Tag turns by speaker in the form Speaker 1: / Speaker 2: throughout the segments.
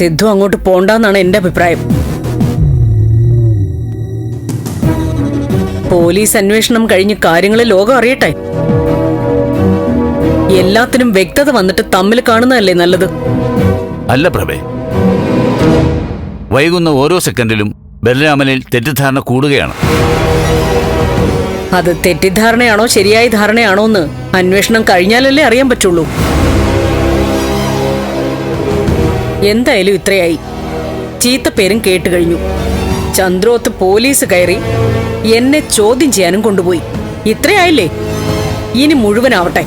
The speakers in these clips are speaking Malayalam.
Speaker 1: സിദ്ധു അങ്ങോട്ട് പോണ്ടെന്നാണ് എന്റെ അഭിപ്രായം. പോലീസ് അന്വേഷണം കഴിഞ്ഞ് കാര്യങ്ങൾ ലോകം അറിയട്ടെ. എല്ലാത്തിനും വ്യക്തത വന്നിട്ട് തമ്മിൽ കാണുന്നതല്ലേ നല്ലത്?
Speaker 2: അല്ല പ്രഭേ. വൈകുന്ന ഓരോ സെക്കൻഡിലും ബലരാമനിൽ തെറ്റിദ്ധാരണ കൂടുകയാണ്.
Speaker 1: അത് തെറ്റിദ്ധാരണയാണോ ശരിയായ ധാരണയാണോ എന്ന് അന്വേഷണം കഴിഞ്ഞാലല്ലേ അറിയാൻ പറ്റുള്ളൂ. എന്തായാലും ഇത്രയായി. ചീത്തപ്പേരും കേട്ട് കഴിഞ്ഞു. ചന്ദ്രോത്ത് പോലീസ് കയറി എന്നെ ചോദ്യം ചെയ്യാനും കൊണ്ടുപോയി. ഇത്രയായില്ലേ? ഇനി മുഴുവനാവട്ടെ.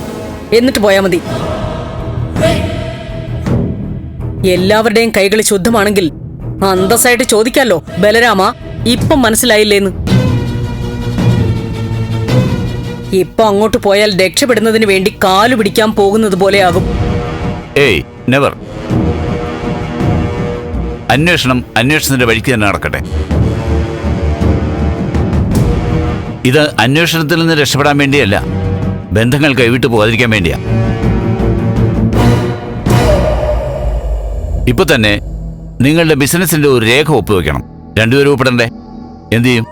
Speaker 1: എന്നിട്ട് പോയാ മതി. എല്ലാവരുടെയും കൈകൾ ശുദ്ധമാണെങ്കിൽ അന്തസ്സായിട്ട് ചോദിക്കാലോ ബലരാമ. ഇപ്പം മനസ്സിലായില്ലേന്ന്. ഇപ്പൊ അങ്ങോട്ട് പോയാൽ രക്ഷപ്പെടുന്നതിന് വേണ്ടി കാലു പിടിക്കാൻ പോകുന്നത് പോലെയാകും
Speaker 2: നെവർ അന്വേഷണം അന്വേഷണത്തിന്റെ വഴിക്ക് തന്നെ നടക്കട്ടെ. ഇത് അന്വേഷണത്തിൽ നിന്ന് രക്ഷപ്പെടാൻ വേണ്ടിയല്ല ബന്ധങ്ങൾ കൈവിട്ട് പോകാതിരിക്കാൻ വേണ്ടിയാ. ഇപ്പൊ തന്നെ നിങ്ങളുടെ ബിസിനസിന്റെ ഒരു രേഖ ഒപ്പുവെക്കണം. രണ്ടുപേരും ഒപ്പിടണ്ടേ എന്തു ചെയ്യും?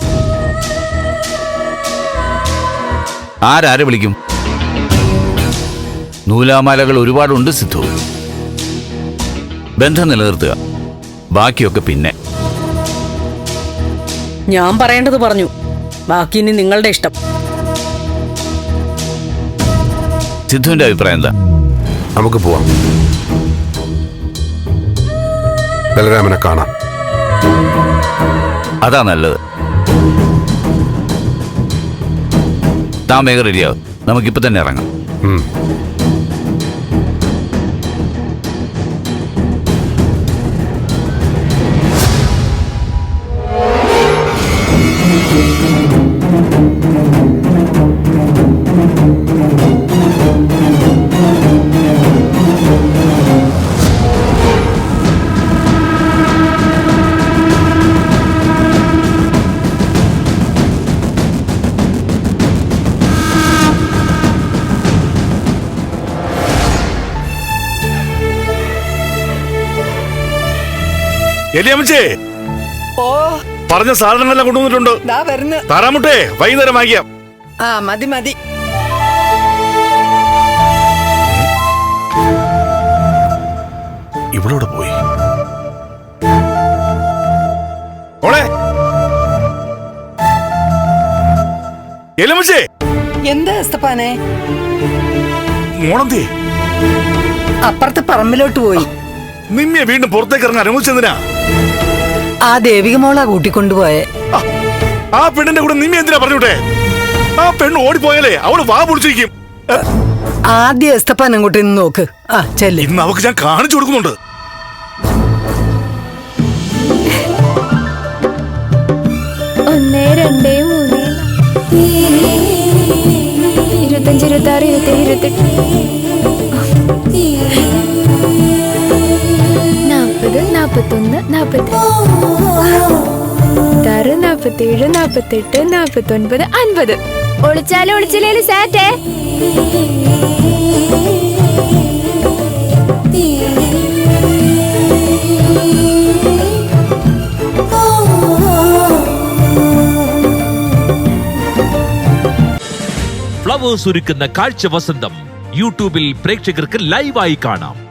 Speaker 2: ആരാരെ വിളിക്കും? നൂലാമാലകൾ ഒരുപാടുണ്ട് സിദ്ധു. ബന്ധം നിലനിർത്തുക. ബാക്കിയൊക്കെ പിന്നെ.
Speaker 1: ഞാൻ പറയേണ്ടത് പറഞ്ഞു. ബാക്കി ഇനി നിങ്ങളുടെ ഇഷ്ടം.
Speaker 2: സിദ്ധുവിന്റെ അഭിപ്രായം എന്താ?
Speaker 3: നമുക്ക് പോവാം. ബലരാമനെ കാണാം.
Speaker 2: അതാ നല്ലത്. താൻ വേഗം റെഡിയാവും നമുക്കിപ്പോ തന്നെ ഇറങ്ങാം.
Speaker 4: എലിയമ്മച്ചേ
Speaker 5: ഓ.
Speaker 4: പറഞ്ഞ സാധനങ്ങളെല്ലാം കൊണ്ടുവന്നിട്ടുണ്ട്.
Speaker 5: ദാ വരുന്നു.
Speaker 4: താറാമുട്ടേ വൈകുന്നേരം വാങ്ങിക്കാം.
Speaker 5: ആ മതി മതി.
Speaker 4: ഇവളോട് പോയി. ഓളെ എലിയമ്മച്ചേ
Speaker 5: എന്താ എസ്തപ്പാനെ
Speaker 4: മോളന്തേ?
Speaker 5: അപ്പുറത്തെ പറമ്പിലോട്ട് പോയി.
Speaker 4: നിന്നെ വീണ്ടും പുറത്തേക്ക് ഇറങ്ങാൻ അനുവദിച്ചെന്തിനാ?
Speaker 5: ആ ദേവിക മോളാ കൂട്ടിക്കൊണ്ടുപോയെ.
Speaker 4: ആ, ആ പെണ്ണിന്റെ കൂടെ നിമ്മി എന്തിനാ പറഞ്ഞൂട്ടെ ആ പെണ്ണ് ഓടിപ്പോയാലേ അവൾ വാ പൊളിച്ചിരിക്കും.
Speaker 5: ആദ്യ എസ്തപ്പാൻ അങ്ങോട്ട് നിന്ന് നോക്ക്. ആ ചെല്ലി.
Speaker 4: ഇന്ന് അവക്ക് ഞാൻ കാണിച്ചു കൊടുക്കുന്നുണ്ട്.
Speaker 6: ഒന്ന് രണ്ട് മൂന്ന് ഇരുപത്തഞ്ച് ഇരുപത്തി ആറ് ഇരുപത്തേഴ് ഇരുപത്തെട്ട്. നാൽപ്പത്തൊന്ന് നാൽപ്പത്തി ആറ് നാൽപ്പത്തേഴ് നാൽപ്പത്തെട്ട് നാൽപ്പത്തൊൻപത് അൻപത്. ഒളിച്ചാലും ഒളിച്ചില്ലേലും സാറ്റേ?
Speaker 7: ഫ്ലവേഴ്സ് ഒരുക്കുന്ന കാഴ്ച വസന്തം യൂട്യൂബിൽ പ്രേക്ഷകർക്ക് ലൈവായി കാണാം.